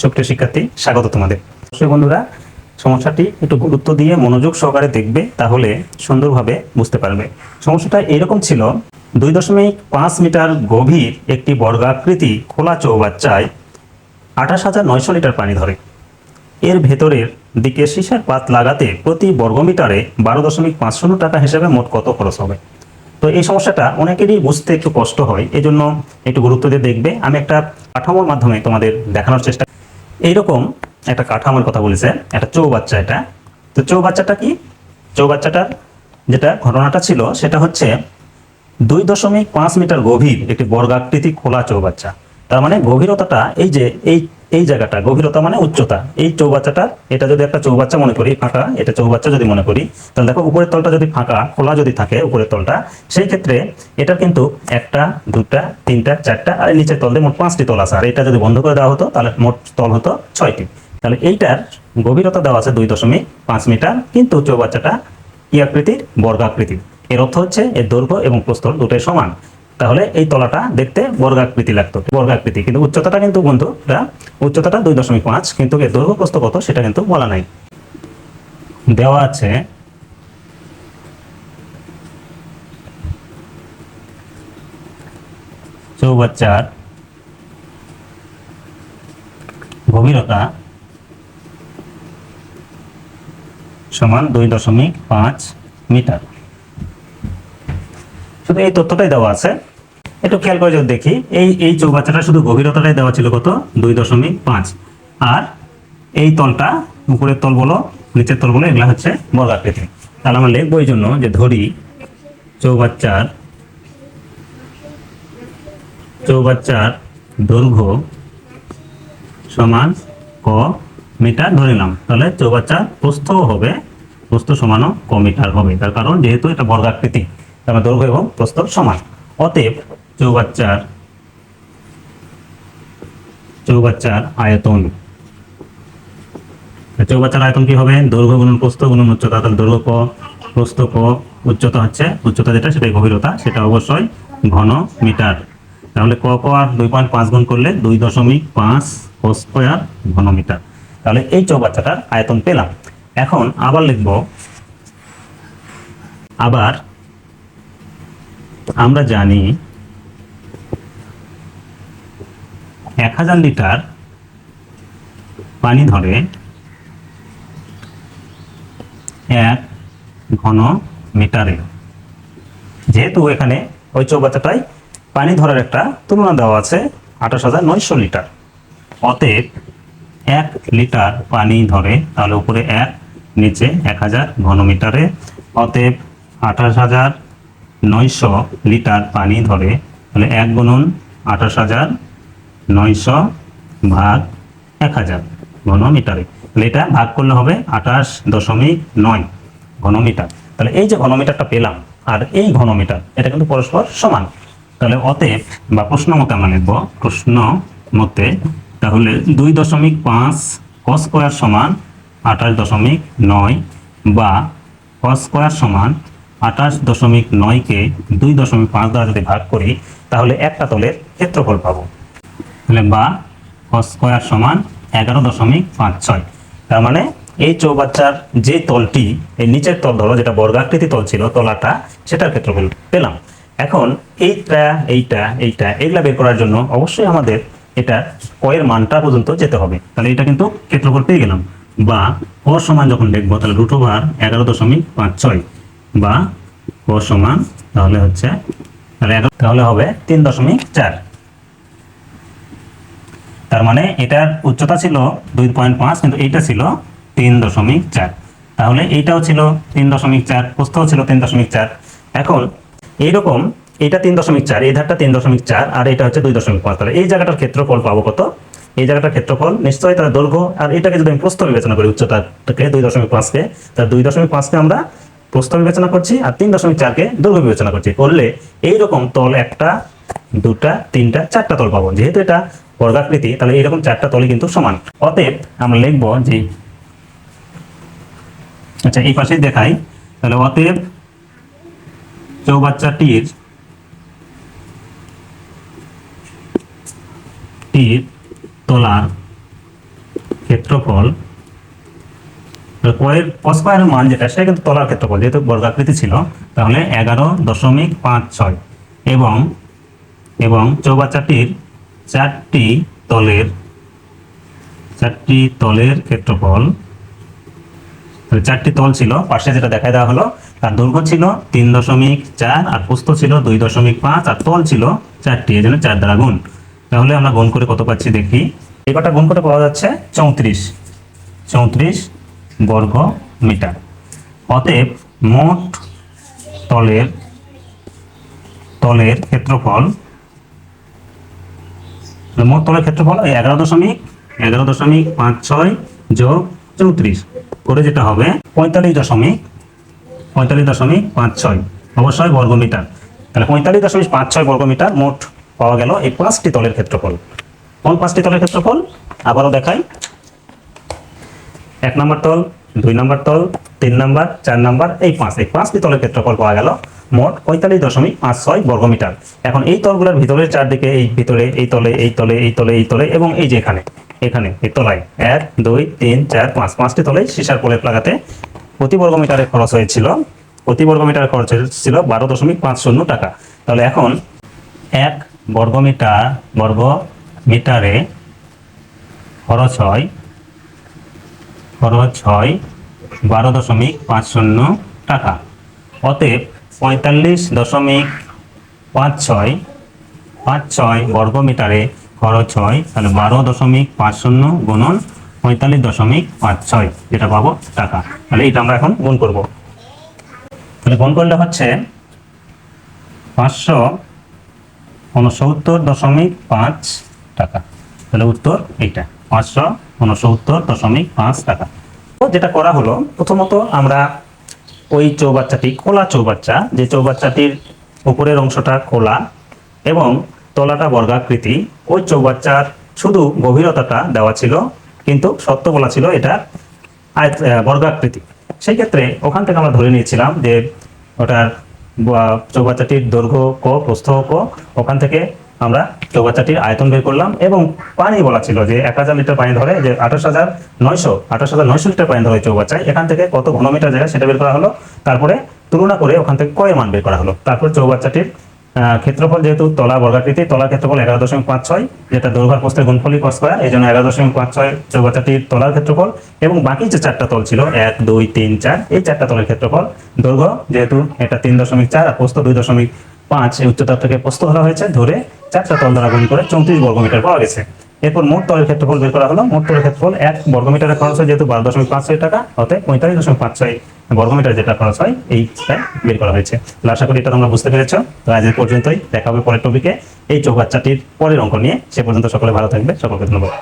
সুপ্রিয় শিক্ষার্থী, স্বাগত তোমাদের। অবশ্যই বন্ধুরা, সমস্যাটি একটু গুরুত্ব দিয়ে মনোযোগ সহকারে দেখবে, তাহলে সুন্দরভাবে বুঝতে পারবে। সমস্যাটা এরকম ছিল, দুই দশমিক পাঁচ মিটার গভীর একটি বর্গাকৃতি খোলা চৌবাচ্চায় আঠাশ হাজার নয়শো লিটার পানি ধরে। এর ভেতরের দিকে সীসার পাত লাগাতে প্রতি বর্গমিটারে বারো দশমিক পাঁচ শূন্য টাকা হিসেবে মোট কত খরচ হবে? তো এই সমস্যাটা অনেকেরই বুঝতে একটু কষ্ট হয় এই জন্য একটু গুরুত্ব দিয়ে দেখবে। আমি একটা কাঠামোর মাধ্যমে তোমাদের দেখানোর চেষ্টা এইরকম একটা কাঠামোর কথা বলেছে, একটা চৌবাচ্চা এটা। তো চৌবাচ্চাটা কি? চৌবাচ্চাটার যেটা ঘটনাটা ছিল, সেটা হচ্ছে দুই দশমিক পাঁচ মিটার গভীর একটি বর্গাকৃতি খোলা চৌবাচ্চা। তার মানে গভীরতাটা এই যে এই এই জায়গাটা গভীরতা মানে উচ্চতা। এই চৌবাচ্চাটা, এটা যদি একটা চৌবাচ্চা মনে করি, ফাঁকা, এটা চৌবাচ্চা যদি মনে করি, তাহলে দেখো উপরের তলটা যদি ফাঁকা, খোলা যদি থাকে উপরের তলটা, সেই ক্ষেত্রে এটা কিন্তু একটা, দুটা, তিনটা, চারটা, আর নিচের তল দিয়ে মোট পাঁচটি তল আছে। আর এটা যদি বন্ধ করে দেওয়া হতো, তাহলে মোট তল হতো ছয়টি। তাহলে এইটার গভীরতা দেওয়া আছে দুই দশমিক পাঁচ মিটার, কিন্তু চৌবাচ্চাটা কি আকৃতির, বর্গাকৃতির। এর অর্থ হচ্ছে এর দৈর্ঘ্য এবং প্রস্তর দুটোই সমান। তাহলে এই তলাটা দেখতে বর্গাকৃতি লাগতো, বর্গাকৃতি। কিন্তু উচ্চতাটা কিন্তু বন্ধুরা উচ্চতাটা দুই দশমিক পাঁচ, কিন্তু এর দৈর্ঘ্য প্রস্থ কত সেটা কিন্তু বলা নাই। দেওয়া আছে চৌবাচ্চার গভীরতা সমান দুই দশমিক পাঁচ মিটার। শুধু এই তথ্যটাই দেওয়া আছে। একটু খেয়াল করে যদি দেখি, এই এই চৌবাচ্চাটা শুধু গভীরতাটাই দেওয়া ছিল কত? দুই দশমিক পাঁচ। আর এই তলটা, উপরের তল বলো, নিচের তল বলো, এগুলা হচ্ছে বর্গাকৃতি তাহলে আমরা লিখব এই জন্য যে ধরি চৌবাচ্চার চৌবাচ্চার দৈর্ঘ্য সমান ক মিটার ধরে নিলাম। তাহলে চৌবাচ্চার প্রস্থ হবে, প্রস্থ সমানও ক মিটার হবে। তার কারণ যেহেতু এটা বর্গাকৃতি, তার মানে দৈর্ঘ্য এবং প্রস্থ সমান। অতএব চৌবাচ্চার চৌবাচ্চার আয়তন। চৌবাচ্চার আয়তন কি হবে? দৈর্ঘ্য গুণন প্রস্থ গুণন উচ্চতা। তাহলে দৈর্ঘ্য ক, প্রস্থ ক, উচ্চতা হচ্ছে, উচ্চতা যেটা সেটাই গভীরতা, সেটা অবশ্যই ঘন মিটার। তাহলে ক ক আর দুই পয়েন্ট পাঁচ গুণ করলে দুই দশমিক পাঁচ স্কোয়ার ঘন মিটার। তাহলে এই চৌবাচ্চাটার আয়তন পেলাম। এখন আবার লিখব, আবার আমরা জানি এক হাজার লিটার পানি ধরে এক ঘন মিটারে। যেহেতু এখানে ওই চৌবাচ্চাটায় পানি ধরার একটা তুলনা দেওয়া আছে, আঠাশ হাজার নয়শো লিটার। অতএব এক লিটার পানি ধরে, তাহলে উপরে এক, নিচে এক হাজার ঘনমিটারে অতএব আঠাশ হাজার নয়শো লিটার পানি ধরে, তাহলে এক গুণন আঠাশ হাজার নয়শো ভাগ এক হাজার ঘনমিটারে। তাহলে এটা ভাগ করলে হবে আঠাশ দশমিক নয় ঘনমিটার। তাহলে এই যে ঘনমিটারটা পেলাম আর এই ঘনমিটার, এটা কিন্তু পরস্পর সমান। তাহলে অতএব বা প্রশ্ন মতে আমরা লিখব, প্রশ্ন মতে তাহলে দুই দশমিক পাঁচ কস স্কোয়ার সমান আঠাশ দশমিক নয় বা কস স্কোয়ার সমান আঠাশ দশমিক নয়কে দুই দশমিক পাঁচ দ্বারা যদি ভাগ করি, তাহলে একটা তলের ক্ষেত্রফল পাবো। তাহলে বা কস স্কোয়ার সমান এগারো দশমিক পাঁচ ছয়। তার মানে এই চৌবাচ্চার যে তলটি, এই নিচের তল ধরো, যেটা বর্গাকৃতি তল ছিল, তলাটা, সেটার ক্ষেত্রফল পেলাম। এখন এইটা এইটা এইটা এগুলা বের করার জন্য অবশ্যই আমাদের এটা কয়ের মানটা পর্যন্ত যেতে হবে। তাহলে এটা কিন্তু ক্ষেত্রফল পেয়ে গেলাম। বা ক সমান যখন লিখব তাহলে রুট ওভার এগারো দশমিক পাঁচ ছয়। বা ক সমান তাহলে হচ্ছে তাহলে হবে তিন দশমিক চার। তার মানে এটার উচ্চতা ছিল দুই পয়েন্ট পাঁচ, কিন্তু এইটা ছিল তিন দশমিক চার। তাহলে এইটাও ছিল তিন দশমিক চার, প্রস্থও ছিল তিন দশমিক চার। এখন এইরকম এটা তিন দশমিক চার, এই ধারটা তিন দশমিক চার, আর এটা হচ্ছে দুই দশমিক পাঁচ। তাহলে এই জায়গাটার ক্ষেত্রফল পাবো কত? এই জায়গাটার ক্ষেত্রফল নিশ্চয়ই তার দৈর্ঘ্য, আর এটাকে যদি আমি প্রস্থ বিবেচনা করি উচ্চতাটাকে, দুই দশমিক পাঁচকে তার দুই দশমিক পাঁচকে আমরা প্রস্থ বিবেচনা করছি আর তিন দশমিক চারকে দৈর্ঘ্য বিবেচনা করছি। করলে এইরকম তল একটা, দুটা, তিনটা, চারটা তল পাবো। যেহেতু এটা বর্গাকৃতি, তাহলে এরকম চারটা তলই কিন্তু সমান। অতএব আমরা লিখব যে আচ্ছা এই পাশেই দেখাই, তাহলে অতএব চৌবাচ্চাটির, টির তলার ক্ষেত্রফল কয়ের মান যেটা, সেটা কিন্তু তলার ক্ষেত্রফল, যেহেতু বর্গাকৃতি ছিল, তাহলে এগারো দশমিক পাঁচ ছয় এবং এবং চৌবাচ্চাটির চারটি তলের চারটি তলের ক্ষেত্রফল। চারটি তল ছিল পাশে যেটা দেখা দেওয়া হলো, তার দৈর্ঘ্য ছিল তিন দশমিক চার, আর প্রস্থ ছিল দুই দশমিক পাঁচ, আর তল ছিল চারটি এই জন্য চার দ্বারা গুণ। তাহলে আমরা গুণ করে কত পাচ্ছি দেখি। এই কটা গুণ করে পাওয়া যাচ্ছে? চৌত্রিশ। চৌত্রিশ বর্গ মিটার। অতএব মোট তলের তলের ক্ষেত্রফল মোট তলের ক্ষেত্রফল এগারো দশমিক এগারো দশমিক পাঁচ ছয় যোগ চৌত্রিশ। করে যেটা হবে পঁয়তাল্লিশ দশমিক পঁয়তাল্লিশ দশমিক পাঁচ ছয়। অবশ্যই বর্গমিটার। তাহলে পঁয়তাল্লিশ দশমিক পাঁচ ছয় বর্গমিটার মোট পাওয়া গেল এই পাঁচটি তলের ক্ষেত্রফল। কোন পাঁচটি তলের ক্ষেত্রফল? আবারও দেখাই। এক নম্বর তল, দুই নম্বর তল, তিন নম্বর, চার নম্বর, এই পাঁচ। এই পাঁচটি তলের ক্ষেত্রফল পাওয়া গেল মোট পঁয়তাল্লিশ দশমিক পাঁচ ছয় বর্গমিটার। এখন এই তলগুলোর ভিতরের চারদিকে, এই ভিতরে, এই তলে এই তলে এই তলে এই তলে এবং এই যে এখানে এখানে, এই তলায়। এক, দুই, তিন, চার, পাঁচ, পাঁচটি তলে সিসার প্রলেপ লাগাতে প্রতি বর্গমিটারে খরচ হয়েছিল, প্রতি বর্গমিটার খরচ ছিল বারো দশমিক পাঁচ শূন্য টাকা। তাহলে এখন এক বর্গমিটার বর্গ মিটারে খরচ হয় খরচ হয় বারো দশমিক পাঁচ শূন্য টাকা। অতএব পঁয়তাল্লিশ দশমিক পাঁচ ছয় পাঁচ ছয় বর্গ মিটারে খরচ হয় তাহলে বারো দশমিক পাঁচ শূন্য গুণন পঁয়তাল্লিশ দশমিক পাঁচ ছয়, যেটা পাবো টাকা। তাহলে এটা আমরা এখন গুণ করব। তাহলে গুণ করলে হচ্ছে পাঁচশো উনসত্তর দশমিক পাঁচ টাকা। তাহলে উত্তর এইটা, পাঁচশো উনসত্তর দশমিক পাঁচ টাকা। তো যেটা করা হলো, প্রথমত আমরা ওই চৌবাচ্চাটি খোলা চৌবাচ্চা, যে চৌবাচ্চাটির উপরের অংশটা খোলা এবং তলাটা বর্গাকৃতি, ওই চৌবাচ্চার শুধু গভীরতাটা দেওয়া ছিল, কিন্তু সত্য বলা ছিল এটা বর্গাকৃতি। সেই ক্ষেত্রে ওখান থেকে আমরা ধরে নিয়েছিলাম যে ওটার চৌবাচ্চাটির দৈর্ঘ্য ক, প্রস্থ ক, ওখান থেকে আমরা চৌবাচ্চাটির আয়তন বের করলাম এবং পানি বলা ছিল যে এক হাজার লিটার পানি ধরে যে আঠাশ হাজার নয়শো, আঠাশ হাজার নয়শো লিটার পানি ধরে চৌবাচ্চায়, এখান থেকে কত ঘনমিটার জায়গা সেটা বের করা হলো? তারপরে তুলনা করে ওখান থেকে কয়ের মান বের করা হলো? তারপর চৌবাচ্চাটির ক্ষেত্রফল যেহেতু তলা বর্গাকৃতি তলার ক্ষেত্রফল এগারো দশমিক পাঁচ ছয়, যেটা দৈর্ঘ্য প্রস্থের গুণফলই কস করা এই জন্য এগারো দশমিক পাঁচ ছয় চৌবাচ্চাটির তলার ক্ষেত্রফল এবং বাকি যে চারটা তল ছিল, এক, দুই, তিন, চার, এই চারটা তলের ক্ষেত্রফল দৈর্ঘ্য যেহেতু এটা তিন দশমিক চার আর প্রস্থ দুই দশমিক পাঁচ এই উচ্চতা থেকে প্রস্থ ধরা হয়েছে, ধরে চারটা তল দ্বারা গুণ করে চৌত্রিশ বর্গমিটার পাওয়া গেছে। এরপর মোট তলের ক্ষেত্রফল বের করা হলো। মোট তলের ক্ষেত্রফল এক বর্গমিটারের খরচ হয়, যেহেতু বারো দশমিক পাঁচ ছয় টাকা, অতএব পঁয়তাল্লিশ দশমিক পাঁচ ছয় বর্গমিটার যেটা খরচ হয় এইটাই বের করা হয়েছে। তাহলে আশা করি এটা তোমরা বুঝতে পেরেছ। তো আজ এ পর্যন্তই। দেখা হবে পরের টপিকে এই চৌবাচ্চাটির পরের অঙ্ক নিয়ে। সে পর্যন্ত সকলে ভালো থাকবে। সকলকে ধন্যবাদ।